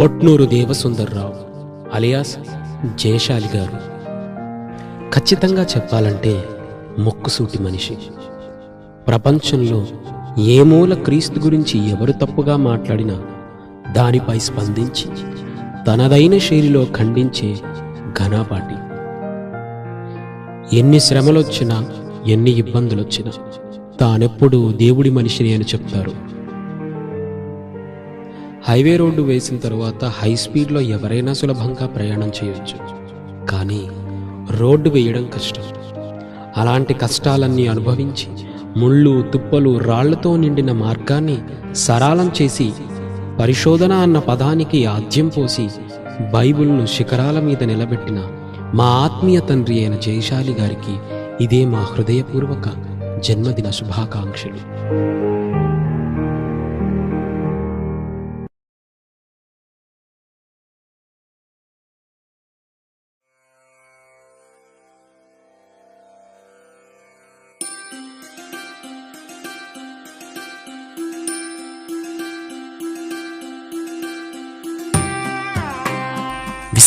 ఒట్నూరు దేవసుందర్రావు alias జయశాలి గారు. ఖచ్చితంగా చెప్పాలంటే మొక్కుసూటి మనిషి. ప్రపంచంలో ఏ మూల క్రీస్తు గురించి ఎవరు తప్పుగా మాట్లాడినా దానిపై స్పందించి తనదైన శైలిలో ఖండించే ఘనాపాటి. ఎన్ని శ్రమలొచ్చినా ఎన్ని ఇబ్బందులొచ్చినా తానెప్పుడూ దేవుడి మనిషిని అని చెప్తారు. హైవే రోడ్డు వేసిన తరువాత హై స్పీడ్లో ఎవరైనా సులభంగా ప్రయాణం చేయొచ్చు. కానీ రోడ్డు వేయడం కష్టం. అలాంటి కష్టాలన్నీ అనుభవించి ముళ్ళు తుప్పలు రాళ్ళతో నిండిన మార్గాన్ని సరాలం చేసి పరిశోధన అన్న పదానికి ఆద్యం పోసి బైబిల్ను శిఖరాల మీద నిలబెట్టిన మా ఆత్మీయ తండ్రి అయిన జయశాలి గారికి ఇదే మా హృదయపూర్వక జన్మదిన శుభాకాంక్షలు.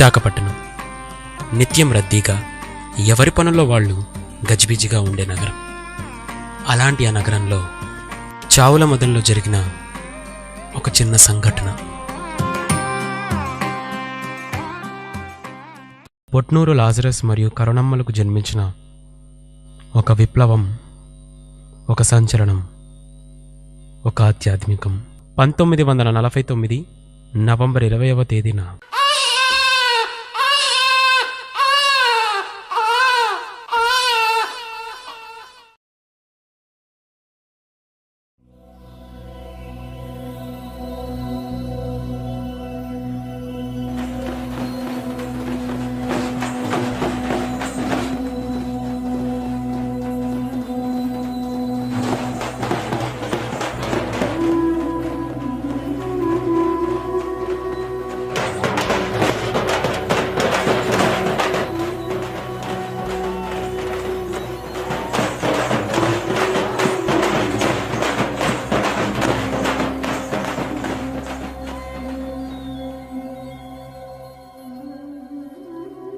విశాఖపట్నం. నిత్యం రద్దీగా ఎవరి పనుల్లో వాళ్ళు గజిబిజిగా ఉండే నగరం. అలాంటి ఆ నగరంలో చావుల మదంలో జరిగిన ఒక చిన్న సంఘటన. పొట్నూరు లాజరస్ మరియు కరుణమ్మలకు జన్మించిన ఒక విప్లవం ఒక సంచలనం ఒక ఆధ్యాత్మికం. పంతొమ్మిది వందల నలభై తొమ్మిది నవంబర్ ఇరవైవ తేదీన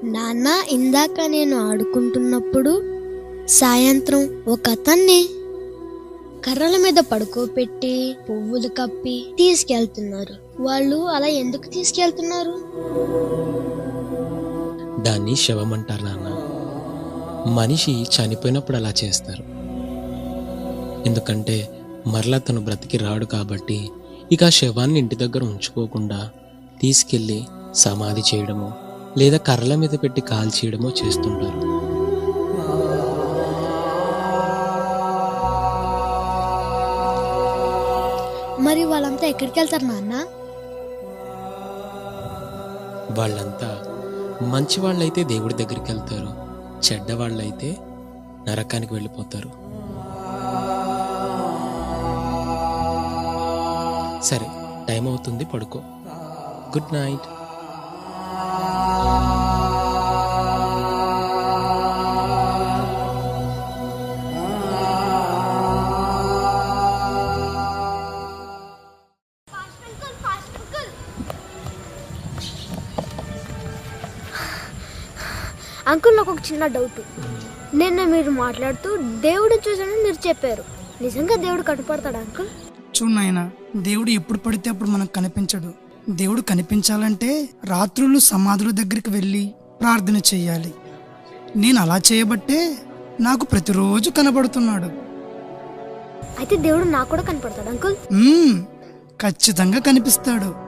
నాన్న ఇందాక నేను ఆడుకుంటున్నప్పుడు సాయంత్రం ఒక అతన్ని కర్రల మీద పడుకోబెట్టి పువ్వులు కప్పి తీసుకెళ్తున్నారు. వాళ్ళు అలా ఎందుకు తీసుకెళ్తున్నారు? దాన్ని శవం అంటారు నాన్న. మనిషి చనిపోయినప్పుడు అలా చేస్తారు. ఎందుకంటే మరలా తను బ్రతికి రాడు కాబట్టి ఇక శవాన్ని ఇంటి దగ్గర ఉంచుకోకుండా తీసుకెళ్ళి సమాధి చేయడము లేదా కర్రల మీద పెట్టి కాల్చేయడమో చేస్తుంటారు. మరి వాళ్ళంతా ఎక్కడికి వెళ్తారు నాన్న? వాళ్ళంతా మంచి వాళ్ళైతే దేవుడి దగ్గరికి వెళ్తారు చెడ్డ వాళ్ళైతే నరకానికి వెళ్ళిపోతారు. సరే టైం అవుతుంది పడుకో. Good night. అంకుల్ నాకు ఒక చిన్న డౌట్. నిన్న మీరు మాట్లాడుతూ దేవుడు చూసానని మీరు చెప్పారు. నిజంగా దేవుడు కట్టుపడతాడు అంకుల్? చూడు నాయనా దేవుడు ఎప్పుడు పడితే అప్పుడు మనకు కనిపించడు. దేవుడు కనిపించాలంటే రాత్రులు సమాధుల దగ్గరికి వెళ్ళి ప్రార్థన చేయాలి. నేను అలా చేయబట్టే నాకు ప్రతిరోజు కనబడుతున్నాడు. అయితే దేవుడు నాకు కూడా కనపడతాడు అంకుల్? ఖచ్చితంగా కనిపిస్తాడు.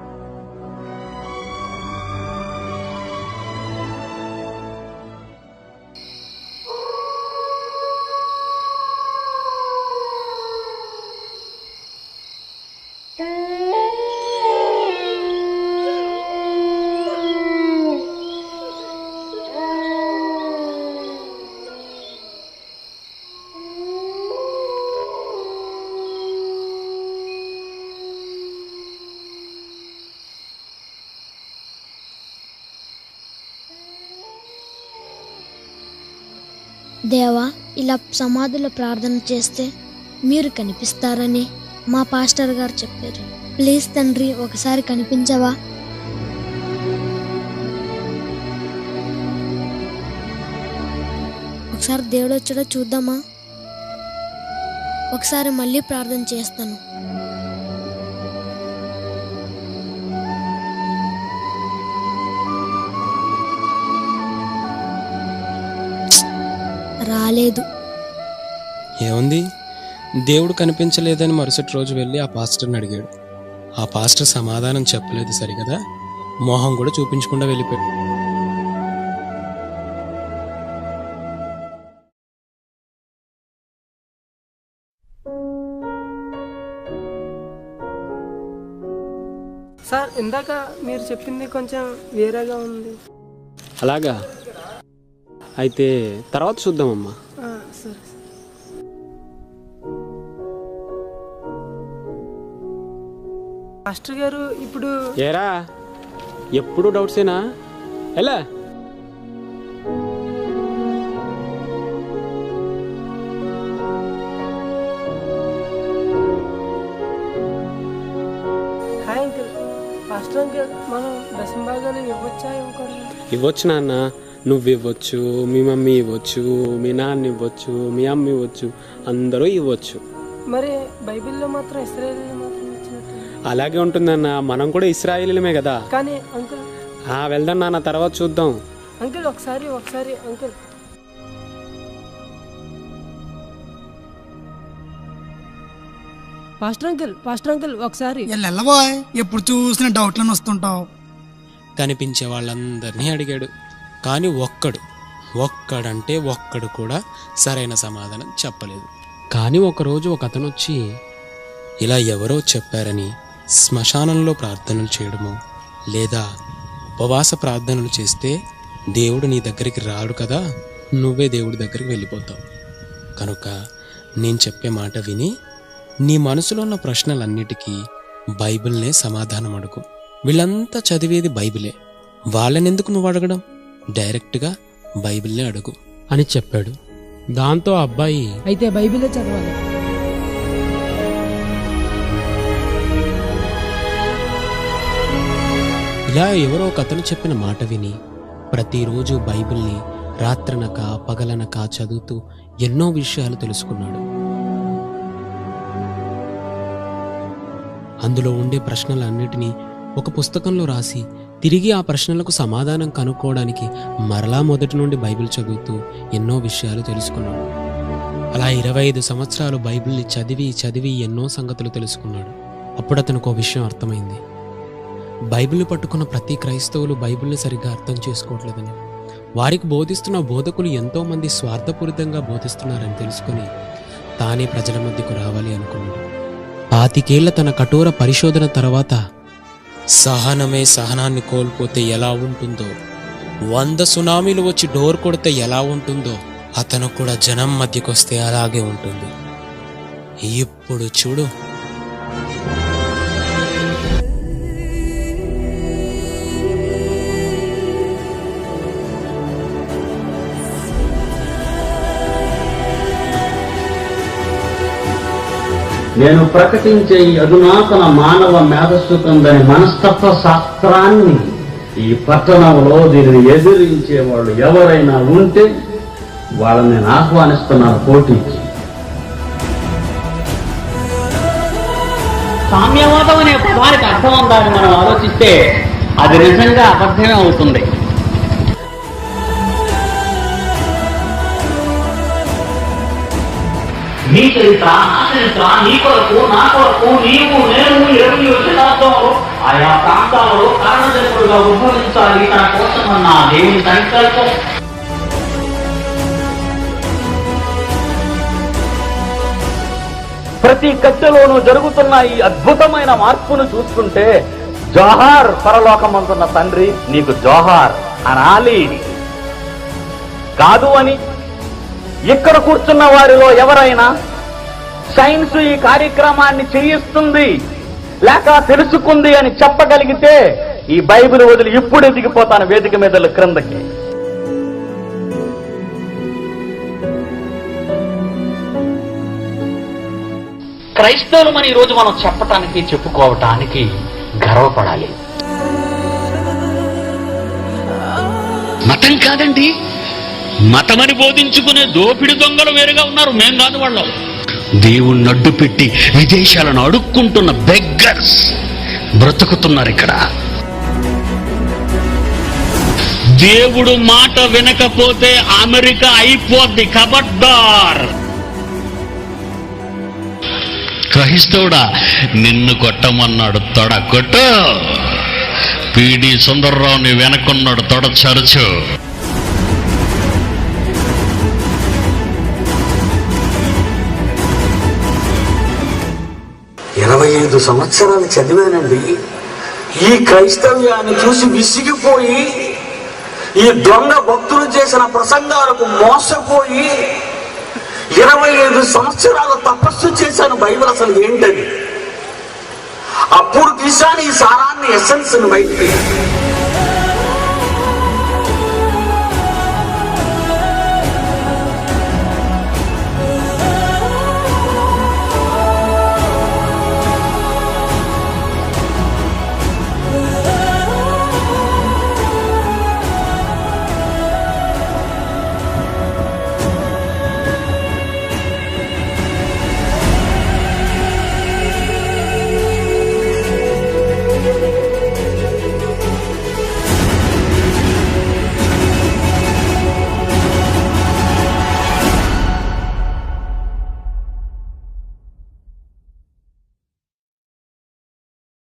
దేవా ఇలా సమాధుల ప్రార్థన చేస్తే మీరు కనిపిస్తారని మా పాస్టర్ గారు చెప్పారు. ప్లీజ్ తండ్రి ఒకసారి కనిపించవా? ఒకసారి దేవుడు వచ్చాడో చూద్దామా? ఒకసారి మళ్ళీ ప్రార్థన చేస్తాను. రాలేదు. ఏముంది? దేవుడు కనిపించలేదని మరుసటి రోజు వెళ్ళి ఆ పాస్టర్ని అడిగాడు. ఆ పాస్టర్ సమాధానం చెప్పలేదు సరిగదా? మోహం కూడా చూపించకుండా వెళ్ళిపోయాడు. సార్ ఇందాక మీరు చెప్పింది కొంచెం వేరేగా ఉంది. అలాగా? అయితే తర్వాత చూద్దామమ్మా. ఆ, సరే మాస్టర్ గారు ఇప్పుడు ఏరా ఎప్పుడు డౌట్సేనా ఎలా? Hi uncle. మాస్టర్ అంకుల్ మనం దశమ భాగాలు ఇవ్వచ్చా ఇవ్వకూడదు ఇవ్వచ్చు నాన్న. నువ్వు ఇవ్వచ్చు మీ మమ్మీ ఇవ్వచ్చు మీ నాన్న ఇవ్వచ్చు మీ అమ్మ ఇవ్వచ్చు అందరూ ఇవ్వచ్చు. మరి బైబిల్లో మాత్రం ఇస్రాయేల్ అలాగే ఉంటుందన్న మనం కూడా ఇస్రాయిలమే కదా. కానీ అంకుల్ ఆ వెళ్దాం నాన్న తర్వాత చూద్దాం. అంకుల్ ఒకసారి ఒకసారి uncle. Pastor uncle pastor uncle ఒకసారి. ఎల్లెల్లబోయ్ ఎప్పుడు చూసిన డౌట్లను వస్తుంటావు. కనిపించే వాళ్ళందరినీ అడిగాడు. కానీ ఒక్కడు ఒక్కడంటే ఒక్కడు కూడా సరైన సమాధానం చెప్పలేదు. కానీ ఒకరోజు ఒక అతను వచ్చి ఇలా ఎవరో చెప్పారని శ్మశానంలో ప్రార్థనలు చేయడము లేదా ఉపవాస ప్రార్థనలు చేస్తే దేవుడు నీ దగ్గరికి రాడు కదా నువ్వే దేవుడి దగ్గరికి వెళ్ళిపోతావు. కనుక నేను చెప్పే మాట విని నీ మనసులో ఉన్న ప్రశ్నలన్నిటికీ బైబిల్నే సమాధానం అడుగు వీళ్ళంతా చదివేది బైబిలే. వాళ్ళనెందుకు నువ్వు అడగడం? డైరెక్ట్గా బైబిల్నే అడుగు. అని చెప్పాడు. దాంతో అబ్బాయి అయితే బైబిలే చదవాలి. ఇలా ఎవరో ఒక అతను చెప్పిన మాట విని ప్రతిరోజు బైబిల్ని రాత్రనక పగలనక చదువుతూ ఎన్నో విషయాలు తెలుసుకున్నాడు. అందులో ఉండే ప్రశ్నలన్నిటినీ ఒక పుస్తకంలో రాసి తిరిగి ఆ ప్రశ్నలకు సమాధానం కనుక్కోవడానికి మరలా మొదటి నుండి బైబిల్ చదువుతూ ఎన్నో విషయాలు తెలుసుకున్నాడు. అలా ఇరవై ఐదు సంవత్సరాలు బైబిల్ని చదివి చదివి ఎన్నో సంగతులు తెలుసుకున్నాడు. అప్పుడు అతనికి ఒక విషయం అర్థమైంది. బైబిల్ని పట్టుకున్న ప్రతి క్రైస్తవులు బైబిల్ని సరిగ్గా అర్థం చేసుకోవట్లేదని. వారికి బోధిస్తున్న బోధకులు ఎంతోమంది స్వార్థపూరితంగా బోధిస్తున్నారని తెలుసుకుని తానే ప్రజల మధ్యకు రావాలి అనుకున్నాడు. పాతికేళ్ళ తన కఠోర పరిశోధన తర్వాత సహనమే సహనాన్ని కోల్పోతే ఎలా ఉంటుందో? వంద సునామీలు వచ్చి డోర్ కొడితే ఎలా ఉంటుందో? అతను కూడా జనం మధ్యకొస్తే అలాగే ఉంటుంది. ఇప్పుడు చూడు. నేను ప్రకటించే ఈ అధునాతన మానవ మేధస్సుకుందని మనస్తత్వ శాస్త్రాన్ని ఈ పట్టణంలో దీనిని ఎదిరించే వాళ్ళు ఎవరైనా ఉంటే వాళ్ళని నేను ఆహ్వానిస్తున్నాను పోటీకి సామ్యవాదం అనే పదానికి అర్థం ఉందని అని మనం ఆలోచిస్తే అది నిజంగా అబద్ధమే అవుతుంది. నీ చరిత్ర నా చరిత్ర నీ కొరకు నా కొరకు నీవు నేను ఇరవై శతాబ్దంలో ఆయా ప్రాంతాలలో కారణజనకుడుగా ఉద్భవించాలి తన కోసం అన్న దేవుని సంకల్పం. ప్రతి కట్టెలోనూ జరుగుతున్న ఈ అద్భుతమైన మార్పును చూస్తుంటే జోహార్ పరలోకమంతున్న తండ్రి నీకు జోహార్ అనాలి. కాదు అని ఇక్కడ కూర్చున్న వారిలో ఎవరైనా సైన్స్ ఈ కార్యక్రమాన్ని చేయిస్తుంది లేక తెలుసుకుంది అని చెప్పగలిగితే ఈ బైబిల్ వదిలి ఇప్పుడు దిగిపోతాను వేదిక మీద క్రిందకి. క్రైస్తవులమని ఈరోజు మనం చెప్పటానికి చెప్పుకోవటానికి గర్వపడాలి. మతం కాదండి. మతమని బోధించుకునే దోపిడి దొంగలు వేరుగా ఉన్నారు. మేం కాదు వాళ్ళం. దేవుణ్ణి అడ్డు పెట్టి విదేశాలను అడుక్కుంటున్న బెగ్గర్స్ బ్రతుకుతున్నారు ఇక్కడ. దేవుడు మాట వినకపోతే అమెరికా అయిపోద్ది కబడ్డార్. క్రైస్తవుడా నిన్ను కొట్టమన్నాడు తొడ కొట్టు. పీడి సుందర్రావుని వెనకున్నాడు తొడ చరచు. ఇరవై ఐదు సంవత్సరాలు చదివానండి. ఈ క్రైస్తవ్యాన్ని చూసి విసిగిపోయి ఈ దొంగ భక్తులు చేసిన ప్రసంగాలకు మోసపోయి ఇరవై ఐదు సంవత్సరాలు తపస్సు చేశాను బైబిల్ అసలు ఏంటది? అప్పుడు తీశాను ఈ సారాన్ని ఎస్సెన్స్ బయటికి.